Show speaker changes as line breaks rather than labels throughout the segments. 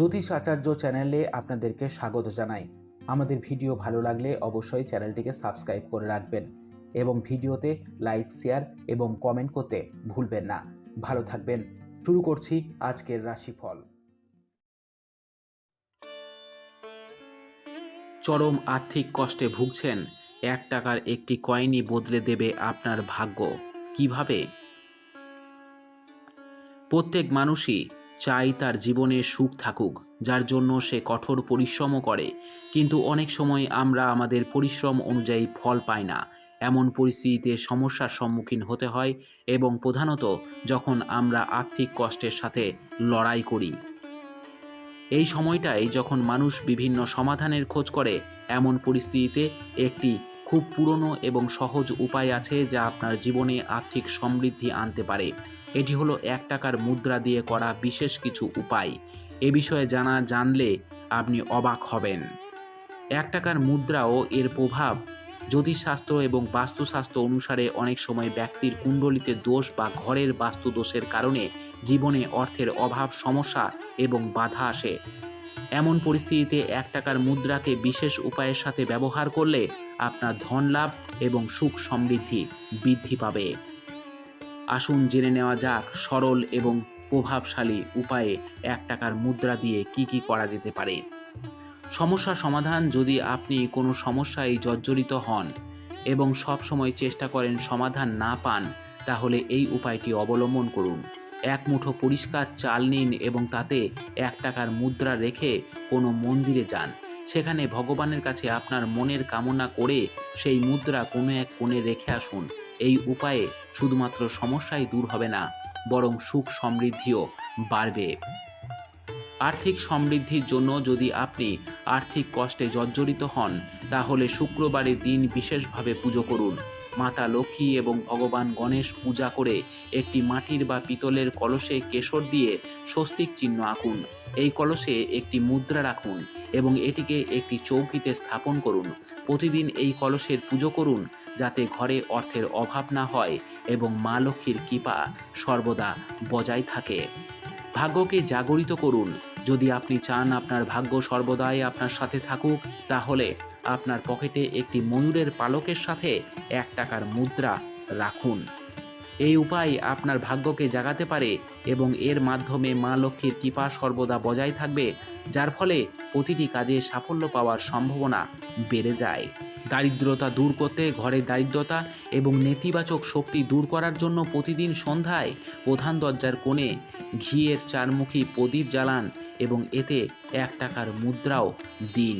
জ্যোতিষ আচার্য চ্যানেলে আপনাদেরকে স্বাগত জানাই। আমাদের ভিডিও ভালো লাগলে অবশ্যই চ্যানেলটিকে সাবস্ক্রাইব করে রাখবেন এবং ভিডিওতে লাইক, শেয়ার এবং কমেন্ট করতে ভুলবেন না। ভালো থাকবেন। শুরু করছি আজকের রাশিফল। চরম আর্থিক কষ্টে ভুগছেন। এক টাকার একটি কয়েনই বদলে দেবে আপনার ভাগ্য। কীভাবে? প্রত্যেক মানুষই চাই তার জীবনে সুখ থাকুক, যার জন্য সে কঠোর পরিশ্রমও করে। কিন্তু অনেক সময় আমরা আমাদের পরিশ্রম অনুযায়ী ফল পাই না। এমন পরিস্থিতিতে সমস্যার সম্মুখীন হতে হয় এবং প্রধানত যখন আমরা আর্থিক কষ্টের সাথে লড়াই করি। এই সময়টাই যখন মানুষ বিভিন্ন সমাধানের খোঁজ করে, এমন পরিস্থিতিতে একটি খুব পুরনো এবং সহজ উপায় আছে যা আপনার জীবনে আর্থিক সমৃদ্ধি আনতে পারে। এটি হলো এক টাকার মুদ্রা দিয়ে করা বিশেষ কিছু উপায়। এ বিষয়ে জানা, জানলে আপনি অবাক হবেন। এক টাকার মুদ্রা ও এর প্রভাব জ্যোতিষশাস্ত্র এবং বাস্তুশাস্ত্র অনুসারে অনেক সময় ব্যক্তির কুণ্ডলিতে দোষ বা ঘরের বাস্তু দোষের কারণে জীবনে অর্থের অভাব, সমস্যা এবং বাধা আসে। এমন পরিস্থিতিতে এক টাকার মুদ্রাকে বিশেষ উপায়ের সাথে ব্যবহার করলে আপনার ধন লাভ এবং সুখ সমৃদ্ধি বৃদ্ধি পাবে। আসুন জেনে নেওয়া যাক সরল এবং প্রভাবশালী উপায়ে এক টাকার মুদ্রা দিয়ে কি কি করা যেতে পারে। সমস্যা সমাধান যদি আপনি কোনো সমস্যায় জর্জরিত হন এবং সব সময় চেষ্টা করেন সমাধান না পান, তাহলে এই উপায়টি অবলম্বন করুন। এক মুঠো পরিষ্কার চাল নিন এবং তাতে এক টাকার মুদ্রা রেখে কোনো মন্দিরে যান। সেখানে ভগবানের কাছে আপনার মনের কামনা করে সেই মুদ্রা কোনো এক কোণে রেখে আসুন। এই উপায়ে শুধুমাত্র সমস্যাই দূর হবে না, বরং সুখ সমৃদ্ধিও বাড়বে। আর্থিক সমৃদ্ধির জন্য যদি আপনি আর্থিক কষ্টে জর্জরিত হন, তাহলে শুক্রবারের দিন বিশেষভাবে পুজো করুন। মাতা লক্ষ্মী এবং ভগবান গণেশ পূজা করে একটি মাটির বা পিতলের কলসে কেশর দিয়ে স্বস্তিক চিহ্ন আঁকুন। এই কলসে একটি মুদ্রা রাখুন। এবং এটিকে একটি চৌকিতে স্থাপন করুন। প্রতিদিন এই কলসের পুজো করুন, যাতে ঘরে অর্থের অভাব না হয় এবং মা লক্ষ্মীর কৃপা সর্বদা বজায় থাকে। ভাগ্যকে জাগরিত করুন। যদি আপনি চান আপনার ভাগ্য সর্বদাই আপনার সাথে থাকুক, তাহলে আপনার পকেটে একটি ময়ূরের পালকের সাথে এক টাকার মুদ্রা রাখুন। এই উপায় আপনার ভাগ্যকে জাগাতে পারে এবং এর মাধ্যমে মা লক্ষ্মীর কৃপা সর্বদা বজায় থাকবে, যার ফলে প্রতিটি কাজে সাফল্য পাওয়ার সম্ভাবনা বেড়ে যায়। দারিদ্রতা দূর করতে ঘরের দারিদ্রতা এবং নেতিবাচক শক্তি দূর করার জন্য প্রতিদিন সন্ধ্যায় প্রধান দরজার কোণে ঘিয়ের চারমুখী প্রদীপ জ্বালান এবং এতে এক টাকার মুদ্রাও দিন।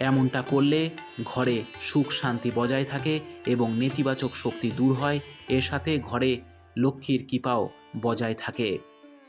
এমনটা করলে ঘরে সুখ শান্তি বজায় থাকে এবং নেতিবাচক শক্তি দূর হয়। এর সাথে ঘরে লক্ষ্মীর কৃপাও বজায় থাকে।